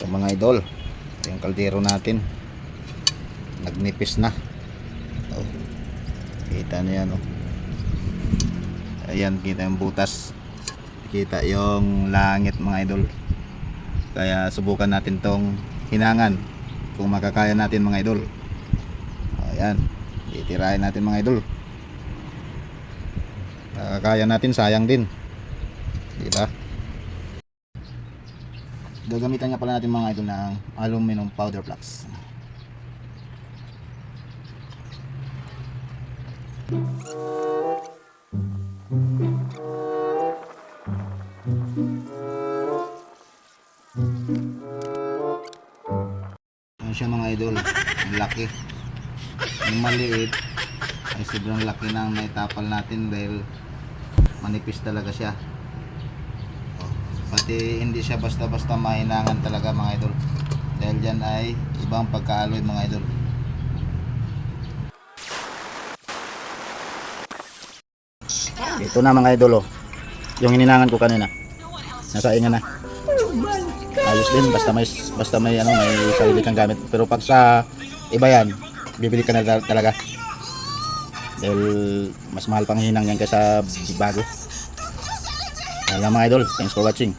So mga idol, ito yung kaldero natin. Nagnipis na. Oh. Kita niyo yan oh. Ayan, kita yung butas. Kita yung langit mga idol. Kaya subukan natin tong hinangan kung makakaya natin mga idol. Ayan, titirahin natin mga idol. Nakakaya natin, sayang din. Diba? Gagamitan nga pala natin mga idol ng aluminum powder flux. Ano siya mga idol? Ang laki. Yung maliit ay sobrang laki ng naitapal natin dahil manipis talaga siya. Pati hindi siya basta-basta mahinangan talaga mga idol. Dahil dyan ay ibang pagkaaloy mga idol. Ito na mga idol oh. Yung hininangan ko kanina. Nasa inga na. Ayos din basta may basta may ano may sarili kang gamit. Pero pag sa iba yan, bibili ka na tal- talaga. Dahil mas mahal pang hinang yan kaysa bago. Ayan mga idol, thanks for watching.